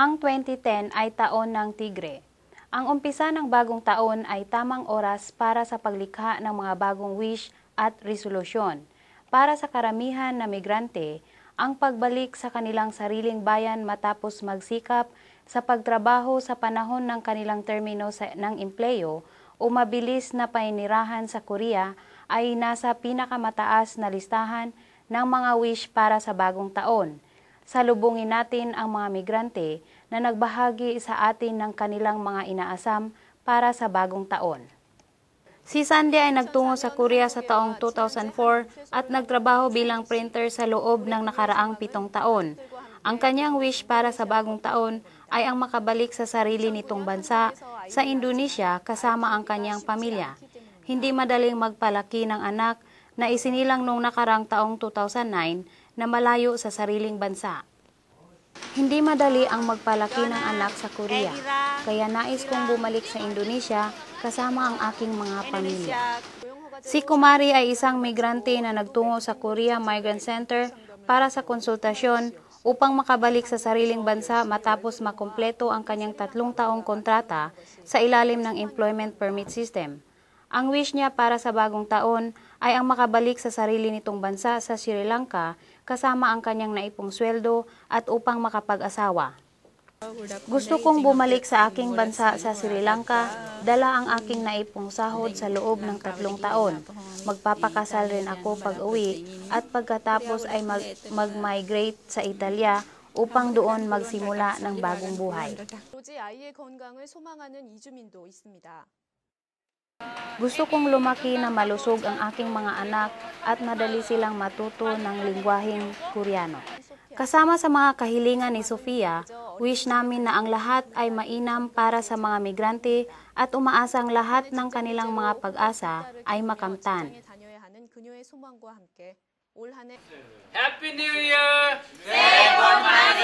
Ang 2010 ay taon ng tigre. Ang umpisa ng bagong taon ay tamang oras para sa paglikha ng mga bagong wish at resolusyon. Para sa karamihan na migrante, ang pagbalik sa kanilang sariling bayan matapos magsikap sa pagtrabaho sa panahon ng kanilang termino sa, ng empleyo o mabilis na painirahan sa Korea ay nasa pinakamataas na listahan ng mga wish para sa bagong taon. Salubungin natin ang mga migrante na nagbahagi sa atin ng kanilang mga inaasam para sa bagong taon. Si Sandy ay nagtungo sa Korea sa taong 2004 at nagtrabaho bilang printer sa loob ng nakaraang pitong taon. Ang kanyang wish para sa bagong taon ay ang makabalik sa sarili nitong bansa sa Indonesia kasama ang kanyang pamilya. Hindi madaling magpalaki ng anak na isinilang noong nakarang taong 2009 na malayo sa sariling bansa. Hindi madali ang magpalaki ng anak sa Korea, kaya nais kong bumalik sa Indonesia kasama ang aking mga pamilya. Si Kumari ay isang migrante na nagtungo sa Korea Migrant Center para sa konsultasyon upang makabalik sa sariling bansa matapos makumpleto ang kanyang tatlong taong kontrata sa ilalim ng Employment Permit System. Ang wish niya para sa bagong taon ay ang makabalik sa sarili nitong bansa sa Sri Lanka kasama ang kanyang naipong sweldo at upang makapag-asawa. Gusto kong bumalik sa aking bansa sa Sri Lanka, dala ang aking naipong sahod sa loob ng tatlong taon. Magpapakasal rin ako pag-uwi at pagkatapos ay mag- mag-migrate sa Italia upang doon magsimula ng bagong buhay. Gusto kong lumaki na malusog ang aking mga anak at madali silang matuto ng lingwaheng Koreano. Kasama sa mga kahilingan ni Sofia, wish namin na ang lahat ay mainam para sa mga migrante at umaasang lahat ng kanilang mga pag-asa ay makamtan. Happy New Year! Save